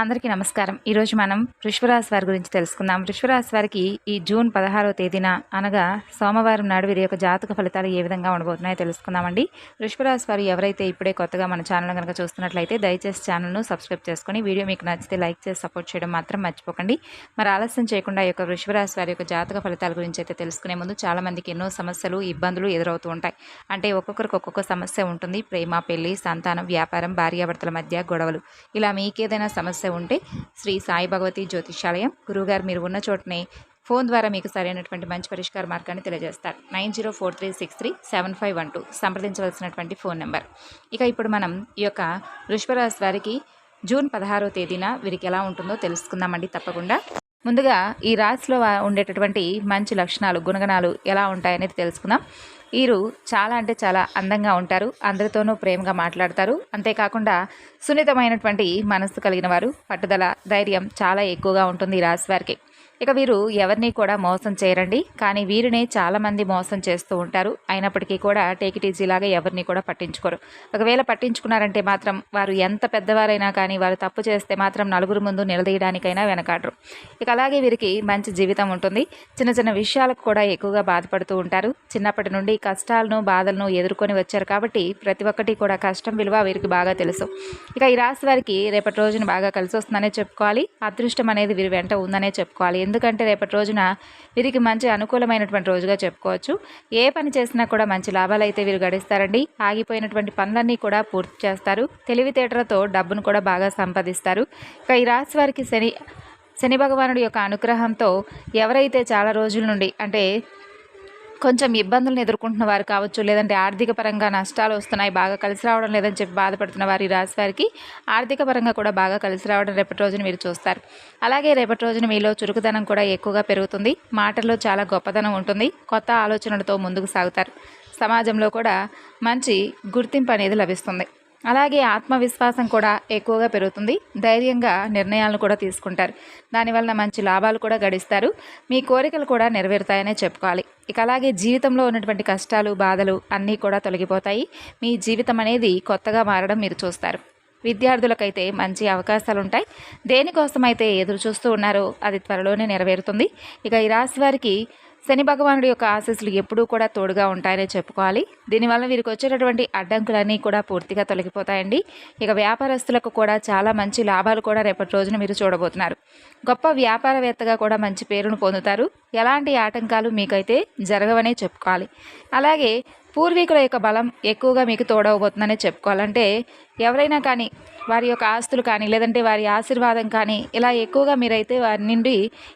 అందరికీ నమస్కారం. ఈరోజు మనం వృషభరాశి వారి గురించి తెలుసుకుందాం. వృషభరాశి వారికి ఈ జూన్ పదహారవ తేదీన అనగా సోమవారం నాడు వీరి యొక్క జాతక ఫలితాలు ఏ విధంగా ఉండబోతున్నాయో తెలుసుకుందామండి. వృషభరాశి వారు ఎవరైతే ఇప్పుడే కొత్తగా మన ఛానల్ కనుక చూస్తున్నట్లయితే దయచేసి ఛానల్ను సబ్స్క్రైబ్ చేసుకొని వీడియో మీకు నచ్చితే లైక్ చేసి సపోర్ట్ చేయడం మాత్రం మర్చిపోకండి. మరి ఆలస్యం చేయకుండా ఈ యొక్క వృషభరాశి వారి యొక్క జాతక ఫలితాల గురించి అయితే తెలుసుకునే ముందు చాలామందికి ఎన్నో సమస్యలు ఇబ్బందులు ఎదురవుతూ ఉంటాయి. అంటే ఒక్కొక్కరికి ఒక్కొక్క సమస్య ఉంటుంది. ప్రేమ పెళ్ళి సంతానం వ్యాపారం భార్యాభర్తల మధ్య గొడవలు. ఇలా మీకేదైనా సమస్య ఉంటే శ్రీ సాయి భగవతి జ్యోతిషాలయం గురువుగారు మీరు ఉన్న చోటనే ఫోన్ ద్వారా మీకు సరైనటువంటి మంచి పరిష్కార మార్గాన్ని తెలియజేస్తారు. Nine zero four three six three seven five one two సంప్రదించవలసినటువంటి phone number. ఇక ఇప్పుడు మనం ఈ యొక్క వృషభరాశి వారికి జూన్ పదహారో తేదీన వీరికి ఎలా ఉంటుందో తెలుసుకుందామండి తప్పకుండా. ముందుగా ఈ రాశిలో ఉండేటటువంటి మంచి లక్షణాలు గుణగణాలు ఎలా ఉంటాయనేది తెలుసుకుందాం. వీరు చాలా అంటే చాలా అందంగా ఉంటారు. అందరితోనూ ప్రేమగా మాట్లాడతారు. అంతేకాకుండా సున్నితమైనటువంటి మనస్సు కలిగిన వారు. పట్టుదల ధైర్యం చాలా ఎక్కువగా ఉంటుంది ఈ రాశి వారికి. ఇక వీరు ఎవరిని కూడా మోసం చేయరండి. కానీ వీరినే చాలామంది మోసం చేస్తూ ఉంటారు. అయినప్పటికీ కూడా టేక్ ఇట్ లాగా ఎవరిని కూడా పట్టించుకోరు. ఒకవేళ పట్టించుకున్నారంటే మాత్రం వారు ఎంత పెద్దవారైనా కానీ వారు తప్పు చేస్తే మాత్రం నలుగురు ముందు నిలదీయడానికైనా వెనకాడరు. ఇక అలాగే వీరికి మంచి జీవితం ఉంటుంది. చిన్న చిన్న విషయాలకు కూడా ఎక్కువగా బాధపడుతూ ఉంటారు. చిన్నప్పటి నుండి కష్టాలను బాధలను ఎదుర్కొని వచ్చారు కాబట్టి ప్రతి ఒక్కటి కూడా కష్టం విలువ వీరికి బాగా తెలుసు. ఇక ఈ రాశి వారికి రేపటి రోజున బాగా కలిసి వస్తుందనే చెప్పుకోవాలి. అదృష్టం అనేది వీరి వెంట ఉందనే చెప్పుకోవాలి. ఎందుకంటే రేపటి రోజున వీరికి మంచి అనుకూలమైనటువంటి రోజుగా చెప్పుకోవచ్చు. ఏ పని చేసినా కూడా మంచి లాభాలు అయితే వీరు గడిస్తారండి. ఆగిపోయినటువంటి పనులన్నీ కూడా పూర్తి చేస్తారు. తెలివితేటలతో డబ్బును కూడా బాగా సంపాదిస్తారు. ఇక ఈ రాశి వారికి శని శని భగవానుడి యొక్క అనుగ్రహంతో ఎవరైతే చాలా రోజుల నుండి అంటే కొంచెం ఇబ్బందులను ఎదుర్కొంటున్న వారు కావచ్చు లేదంటే ఆర్థిక పరంగా నష్టాలు వస్తున్నాయి బాగా కలిసి రావడం లేదని చెప్పి బాధపడుతున్న వారి రాశి వారికి ఆర్థిక పరంగా కూడా బాగా కలిసి రావడం రేపటి రోజున మీరు చూస్తారు. అలాగే రేపటి రోజున మీలో చురుకుదనం కూడా ఎక్కువగా పెరుగుతుంది. మాటల్లో చాలా గొప్పదనం ఉంటుంది. కొత్త ఆలోచనలతో ముందుకు సాగుతారు. సమాజంలో కూడా మంచి గుర్తింపు అనేది లభిస్తుంది. అలాగే ఆత్మవిశ్వాసం కూడా ఎక్కువగా పెరుగుతుంది. ధైర్యంగా నిర్ణయాలను కూడా తీసుకుంటారు. దానివల్ల మంచి లాభాలు కూడా గడిస్తారు. మీ కోరికలు కూడా నెరవేరుతాయనే చెప్పుకోవాలి. ఇక అలాగే జీవితంలో ఉన్నటువంటి కష్టాలు బాధలు అన్నీ కూడా తొలగిపోతాయి. మీ జీవితం అనేది కొత్తగా మారడం మీరు చూస్తారు. విద్యార్థులకైతే మంచి అవకాశాలు ఉంటాయి దేనికోసమైతే ఎదురు చూస్తూ ఉన్నారో అది త్వరలోనే నెరవేరుతుంది. ఇక ఈ రాశి వారికి శని భగవానుడి యొక్క ఆశీస్సులు ఎప్పుడూ కూడా తోడుగా ఉంటాయనే చెప్పుకోవాలి. దీనివల్ల వీరికి వచ్చేటటువంటి అడ్డంకులన్నీ కూడా పూర్తిగా తొలగిపోతాయండి. ఇక వ్యాపారస్తులకు కూడా చాలా మంచి లాభాలు కూడా రేపటి రోజున మీరు చూడబోతున్నారు. గొప్ప వ్యాపారవేత్తగా కూడా మంచి పేరును పొందుతారు. ఎలాంటి ఆటంకాలు మీకైతే జరగవనే చెప్పుకోవాలి. అలాగే పూర్వీకుల యొక్క బలం ఎక్కువగా మీకు తోడవబోతుందనే చెప్పుకోవాలంటే ఎవరైనా కానీ వారి యొక్క ఆస్తులు కానీ లేదంటే వారి ఆశీర్వాదం కానీ ఇలా ఎక్కువగా మీరైతే వారి నుండి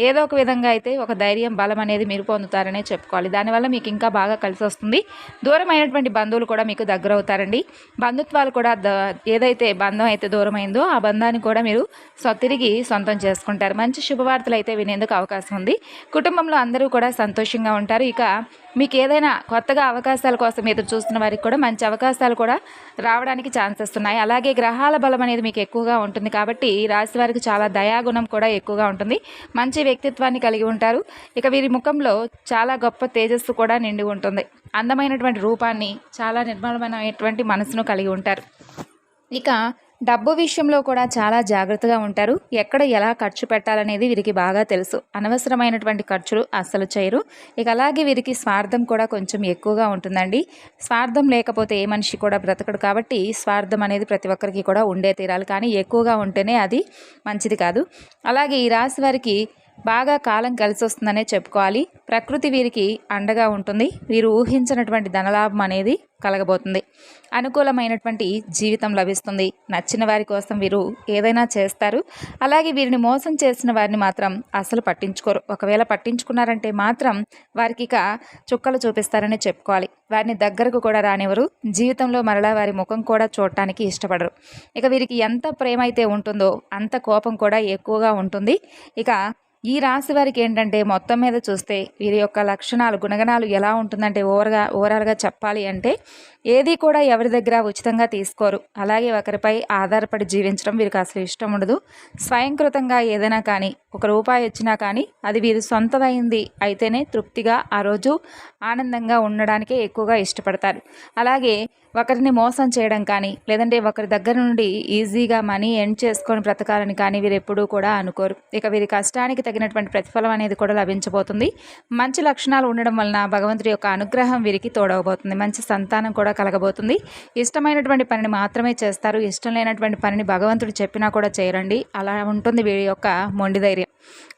ఏదో ఒక విధంగా అయితే ఒక ధైర్యం బలం అనేది మీరు పొందుతారనే చెప్పుకోవాలి. దానివల్ల మీకు ఇంకా బాగా కలిసి వస్తుంది. దూరమైనటువంటి బంధువులు కూడా మీకు దగ్గర అవుతారండి. బంధుత్వాలు కూడా ఏదైతే బంధం అయితే దూరమైందో ఆ బంధాన్ని కూడా మీరు తిరిగి సొంతం చేసుకుంటారు. మంచి శుభవార్తలు అయితే వినేందుకు అవకాశం ఉంది. కుటుంబంలో అందరూ కూడా సంతోషంగా ఉంటారు. ఇక మీకు ఏదైనా కొత్తగా అవకాశాల కోసం ఎదురు చూస్తున్న వారికి కూడా మంచి అవకాశాలు కూడా రావడానికి ఛాన్సెస్ ఉన్నాయి. అలాగే గ్రహాల బలం అనేది మీకు ఎక్కువగా ఉంటుంది కాబట్టి ఈ రాశి వారికి చాలా దయాగుణం కూడా ఎక్కువగా ఉంటుంది. మంచి వ్యక్తిత్వాన్ని కలిగి ఉంటారు. ఇక వీరి ముఖంలో చాలా గొప్ప తేజస్సు కూడా నిండి ఉంటుంది. అందమైనటువంటి రూపాన్ని చాలా నిర్మలమైనటువంటి మనసును కలిగి ఉంటారు. ఇక డబ్బు విషయంలో కూడా చాలా జాగ్రత్తగా ఉంటారు. ఎక్కడ ఎలా ఖర్చు పెట్టాలనేది వీరికి బాగా తెలుసు. అనవసరమైనటువంటి ఖర్చులు అస్సలు చేయరు. ఇక అలాగే వీరికి స్వార్థం కూడా కొంచెం ఎక్కువగా ఉంటుందండి. స్వార్థం లేకపోతే ఏ మనిషి కూడా బ్రతకడు కాబట్టి స్వార్థం అనేది ప్రతి ఒక్కరికి కూడా ఉండే తీరాలి. కానీ ఎక్కువగా ఉంటేనే అది మంచిది కాదు. అలాగే ఈ రాశి వారికి బాగా కాలం కలిసి వస్తుందనే చెప్పుకోవాలి. ప్రకృతి వీరికి అండగా ఉంటుంది. వీరు ఊహించినటువంటి ధనలాభం అనేది కలగబోతుంది. అనుకూలమైనటువంటి జీవితం లభిస్తుంది. నచ్చిన వారి కోసం వీరు ఏదైనా చేస్తారు. అలాగే వీరిని మోసం చేసిన వారిని మాత్రం అసలు పట్టించుకోరు. ఒకవేళ పట్టించుకున్నారంటే మాత్రం వారికి ఇక చుక్కలు చూపిస్తారని చెప్పుకోవాలి. వారిని దగ్గరకు కూడా రానివ్వరు. జీవితంలో మరలా వారి ముఖం కూడా చూడటానికి ఇష్టపడరు. ఇక వీరికి ఎంత ప్రేమ అయితే ఉంటుందో అంత కోపం కూడా ఎక్కువగా ఉంటుంది. ఇక ఈ రాశి వారికి ఏంటంటే మొత్తం మీద చూస్తే వీరి యొక్క లక్షణాలు గుణగణాలు ఎలా ఉంటుందంటే ఓవర్గా ఓవరాల్గా చెప్పాలి అంటే ఏది కూడా ఎవరి దగ్గర ఉచితంగా తీసుకోరు. అలాగే ఒకరిపై ఆధారపడి జీవించడం వీరికి అసలు ఇష్టం ఉండదు. స్వయంకృతంగా ఏదైనా కానీ ఒక రూపాయి వచ్చినా కానీ అది వీరు సొంతమైంది అయితేనే తృప్తిగా ఆ రోజు ఆనందంగా ఉండడానికే ఎక్కువగా ఇష్టపడతారు. అలాగే ఒకరిని మోసం చేయడం కానీ లేదంటే ఒకరి దగ్గర నుండి ఈజీగా మనీ ఎండ్ చేసుకొని బ్రతకాలని కానీ వీరు ఎప్పుడూ కూడా అనుకోరు. ఇక వీరి కష్టానికి తగినటువంటి ప్రతిఫలం అనేది కూడా లభించబోతుంది. మంచి లక్షణాలు ఉండడం వలన భగవంతుడి యొక్క అనుగ్రహం వీరికి తోడవబోతుంది. మంచి సంతానం కూడా కలగబోతుంది. ఇష్టమైనటువంటి పనిని మాత్రమే చేస్తారు. ఇష్టం లేనటువంటి పనిని భగవంతుడు చెప్పినా కూడా చేయరండి. అలా ఉంటుంది వీరి యొక్క మొండి ధైర్యం.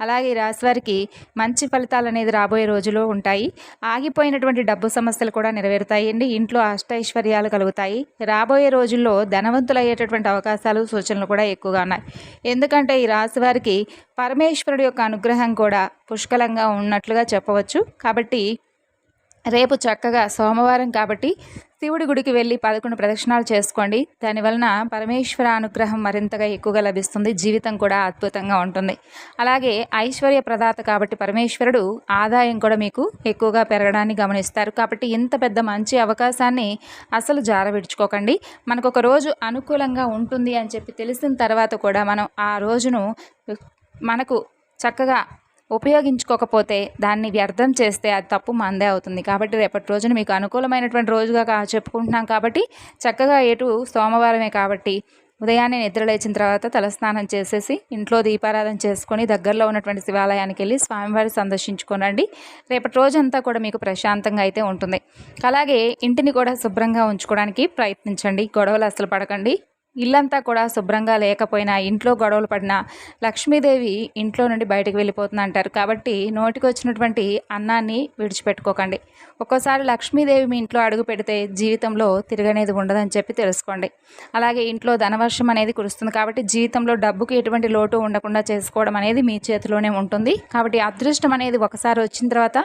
అలాగే ఈ రాశి వారికి మంచి ఫలితాలు అనేది రాబోయే రోజులో ఉంటాయి. ఆగిపోయినటువంటి డబ్బు సమస్యలు కూడా నెరవేరుతాయండి. ఇంట్లో విజయాలు కలుగుతాయి. రాబోయే రోజుల్లో ధనవంతులు అయ్యేటటువంటి అవకాశాలు సూచనలు కూడా ఎక్కువగా ఉన్నాయి. ఎందుకంటే ఈ రాశి వారికి పరమేశ్వరుడు యొక్క అనుగ్రహం కూడా పుష్కలంగా ఉన్నట్లుగా చెప్పవచ్చు. కాబట్టి రేపు చక్కగా సోమవారం కాబట్టి శివుడి గుడికి వెళ్ళి పదకొండు ప్రదక్షిణాలు చేసుకోండి. దానివలన పరమేశ్వర అనుగ్రహం మరింతగా ఎక్కువగా లభిస్తుంది. జీవితం కూడా అద్భుతంగా ఉంటుంది. అలాగే ఐశ్వర్య ప్రదాత కాబట్టి పరమేశ్వరుడు ఆదాయం కూడా మీకు ఎక్కువగా పెరగడాన్ని గమనిస్తారు. కాబట్టి ఇంత పెద్ద మంచి అవకాశాన్ని అసలు జారవిడ్చుకోకండి. మనకు ఒక రోజు అనుకూలంగా ఉంటుంది అని చెప్పి తెలిసిన తర్వాత కూడా మనం ఆ రోజును మనకు చక్కగా ఉపయోగించుకోకపోతే దాన్ని వ్యర్థం చేస్తే అది తప్పు మందే అవుతుంది. కాబట్టి రేపటి రోజున మీకు అనుకూలమైనటువంటి రోజుగా కా- చెప్పుకుంటున్నాం కాబట్టి చక్కగా ఎటు సోమవారమే కాబట్టి ఉదయాన్నే నిద్ర లేచిన తర్వాత తలస్నానం చేసేసి ఇంట్లో దీపారాధన చేసుకొని దగ్గరలో ఉన్నటువంటి శివాలయానికి వెళ్ళి స్వామివారి సందర్శించుకోనండి. రేపటి రోజంతా కూడా మీకు ప్రశాంతంగా అయితే ఉంటుంది. అలాగే ఇంటిని కూడా శుభ్రంగా ఉంచుకోవడానికి ప్రయత్నించండి. గొడవలు అసలు పడకండి. ఇల్లంతా కూడా శుభ్రంగా లేకపోయినా ఇంట్లో గొడవలు పడినా లక్ష్మీదేవి ఇంట్లో నుండి బయటకు వెళ్ళిపోతుంది అంటారు కాబట్టి నోటికి వచ్చినటువంటి అన్నాన్ని విడిచిపెట్టుకోకండి. ఒక్కోసారి లక్ష్మీదేవి మీ ఇంట్లో అడుగు పెడితే జీవితంలో తిరగనేది ఉండదని చెప్పి తెలుసుకోండి. అలాగే ఇంట్లో ధనవర్షం అనేది కురుస్తుంది కాబట్టి జీవితంలో డబ్బుకి ఎటువంటి లోటు ఉండకుండా చేసుకోవడం అనేది మీ చేతిలోనే ఉంటుంది. కాబట్టి అదృష్టం అనేది ఒకసారి వచ్చిన తర్వాత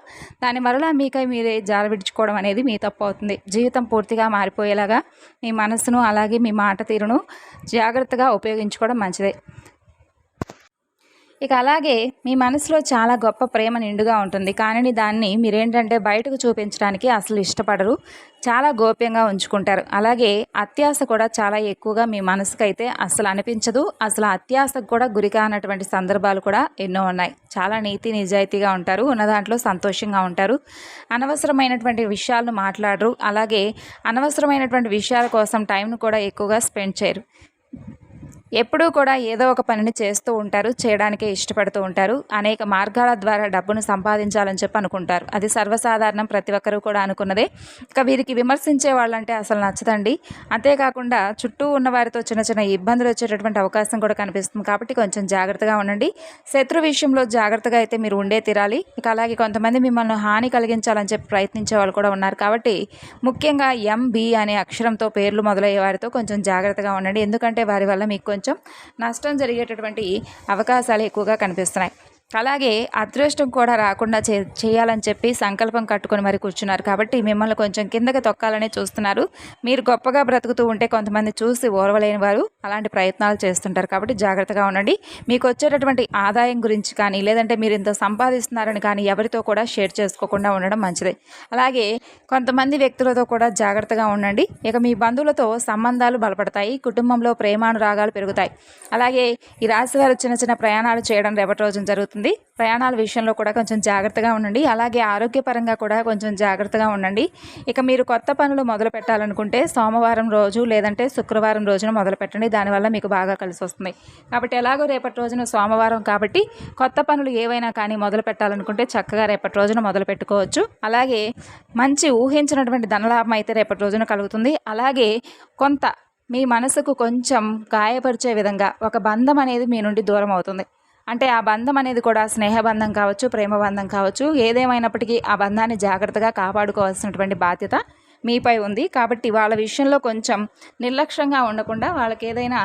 దాని వల్ల మీకై మీరే జాల విడుచుకోవడం అనేది మీ తప్పు అవుతుంది. జీవితం పూర్తిగా మారిపోయేలాగా మీ మనసును అలాగే మీ మాట తీరును జాగ్రత్తగా ఉపయోగించుకోవడం మంచిదే. ఇక అలాగే మీ మనసులో చాలా గొప్ప ప్రేమ నిండుగా ఉంటుంది. కానీ దాన్ని మీరేంటంటే బయటకు చూపించడానికి అసలు ఇష్టపడరు. చాలా గోప్యంగా ఉంచుకుంటారు. అలాగే అత్యాశ కూడా చాలా ఎక్కువగా మీ మనసుకైతే అసలు అనిపించదు. అసలు అత్యాశకు కూడా గురి కానటువంటి సందర్భాలు కూడా ఎన్నో ఉన్నాయి. చాలా నీతి నిజాయితీగా ఉంటారు. ఉన్న దాంట్లో సంతోషంగా ఉంటారు. అనవసరమైనటువంటి విషయాలను మాట్లాడరు. అలాగే అనవసరమైనటువంటి విషయాల కోసం టైంను కూడా ఎక్కువగా స్పెండ్ చేయరు. ఎప్పుడూ కూడా ఏదో ఒక పనిని చేస్తూ ఉంటారు చేయడానికే ఇష్టపడుతూ ఉంటారు. అనేక మార్గాల ద్వారా డబ్బును సంపాదించాలని చెప్పి అనుకుంటారు. అది సర్వసాధారణం ప్రతి ఒక్కరూ కూడా అనుకున్నదే. ఇక వీరికి విమర్శించే వాళ్ళంటే అసలు నచ్చదండి. అంతేకాకుండా చుట్టూ ఉన్న వారితో చిన్న చిన్న ఇబ్బందులు వచ్చేటటువంటి అవకాశం కూడా కనిపిస్తుంది. కాబట్టి కొంచెం జాగ్రత్తగా ఉండండి. శత్రు విషయంలో జాగ్రత్తగా అయితే మీరు ఉండే తీరాలి. ఇక అలాగే కొంతమంది మిమ్మల్ని హాని కలిగించాలని చెప్పి ప్రయత్నించే వాళ్ళు కూడా ఉన్నారు. కాబట్టి ముఖ్యంగా ఎంబి అనే అక్షరంతో పేర్లు మొదలయ్యే వారితో కొంచెం జాగ్రత్తగా ఉండండి. ఎందుకంటే వారి వల్ల మీకు కొంచెం కొంచెం నష్టం జరిగేటటువంటి అవకాశాలు ఎక్కువగా కనిపిస్తున్నాయి. అలాగే అదృష్టం కూడా రాకుండా చే చేయాలని చెప్పి సంకల్పం కట్టుకొని మరి కూర్చున్నారు కాబట్టి మిమ్మల్ని కొంచెం కిందకి తొక్కాలని చూస్తున్నారు. మీరు గొప్పగా బ్రతుకుతూ ఉంటే కొంతమంది చూసి ఓర్వలేని వారు అలాంటి ప్రయత్నాలు చేస్తుంటారు కాబట్టి జాగ్రత్తగా ఉండండి. మీకు వచ్చేటటువంటి ఆదాయం గురించి కానీ లేదంటే మీరు ఇంత సంపాదిస్తున్నారని కానీ ఎవరితో కూడా షేర్ చేసుకోకుండా ఉండడం మంచిది. అలాగే కొంతమంది వ్యక్తులతో కూడా జాగ్రత్తగా ఉండండి. ఇక మీ బంధువులతో సంబంధాలు బలపడతాయి కుటుంబంలో ప్రేమానురాగాలు పెరుగుతాయి. అలాగే ఈ రాశి వారు చిన్న చిన్న ప్రయాణాలు చేయడం రేపటి రోజున జరుగుతుంది. ప్రయాణాల విషయంలో కూడా కొంచెం జాగ్రత్తగా ఉండండి. అలాగే ఆరోగ్యపరంగా కూడా కొంచెం జాగ్రత్తగా ఉండండి. ఇక మీరు కొత్త పనులు మొదలు పెట్టాలనుకుంటే సోమవారం రోజు లేదంటే శుక్రవారం రోజున మొదలు పెట్టండి. దానివల్ల మీకు బాగా కలిసి వస్తుంది. కాబట్టి ఎలాగో రేపటి రోజున సోమవారం కాబట్టి కొత్త పనులు ఏవైనా కానీ మొదలు పెట్టాలనుకుంటే చక్కగా రేపటి రోజున మొదలు పెట్టుకోవచ్చు. అలాగే మంచి ఊహించినటువంటి ధనలాభం అయితే రేపటి రోజున కలుగుతుంది. అలాగే కొంత మీ మనసుకు కొంచెం గాయపరిచే విధంగా ఒక బంధం అనేది మీ నుండి దూరం అవుతుంది. అంటే ఆ బంధం అనేది కూడా స్నేహబంధం కావచ్చు ప్రేమబంధం కావచ్చు ఏదేమైనప్పటికీ ఆ బంధాన్ని జాగ్రత్తగా కాపాడుకోవాల్సినటువంటి బాధ్యత మీపై ఉంది. కాబట్టి వాళ్ళ విషయంలో కొంచెం నిర్లక్ష్యంగా ఉండకుండా వాళ్ళకి ఏదైనా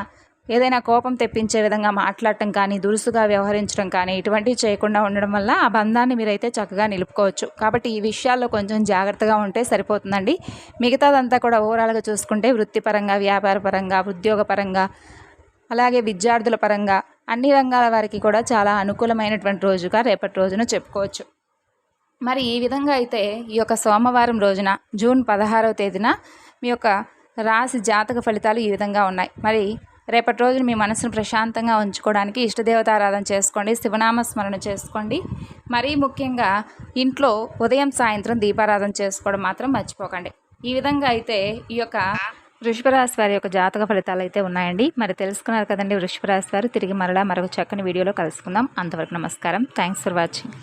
ఏదైనా కోపం తెప్పించే విధంగా మాట్లాడటం కానీ దురుసుగా వ్యవహరించడం కానీ ఇటువంటివి చేయకుండా ఉండడం వల్ల ఆ బంధాన్ని మీరైతే చక్కగా నిలుపుకోవచ్చు. కాబట్టి ఈ విషయాల్లో కొంచెం జాగ్రత్తగా ఉంటే సరిపోతుందండి. మిగతాదంతా కూడా ఓవరాల్గా చూసుకుంటే వృత్తిపరంగా వ్యాపారపరంగా ఉద్యోగపరంగా అలాగే విద్యార్థుల పరంగా అన్ని రంగాల వారికి కూడా చాలా అనుకూలమైనటువంటి రోజుగా రేపటి రోజున చెప్పుకోవచ్చు. మరి ఈ విధంగా అయితే ఈ యొక్క సోమవారం రోజున జూన్ పదహారవ తేదీన మీ యొక్క రాశి జాతక ఫలితాలు ఈ విధంగా ఉన్నాయి. మరి రేపటి రోజున మీ మనసును ప్రశాంతంగా ఉంచుకోవడానికి ఇష్టదేవతారాధన చేసుకోండి శివనామ స్మరణ చేసుకోండి. మరీ ముఖ్యంగా ఇంట్లో ఉదయం సాయంత్రం దీపారాధన చేసుకోవడం మాత్రం మర్చిపోకండి. ఈ విధంగా అయితే ఈ యొక్క వృషభరాశి వారి యొక్క జాతక ఫలితాలు అయితే ఉన్నాయండి. మరి తెలుసుకున్నారు కదండి వృషభరాశి వారు. తిరిగి మరలా మరొక చక్కని వీడియోలో కలుసుకుందాం. అంతవరకు నమస్కారం. Thanks for watching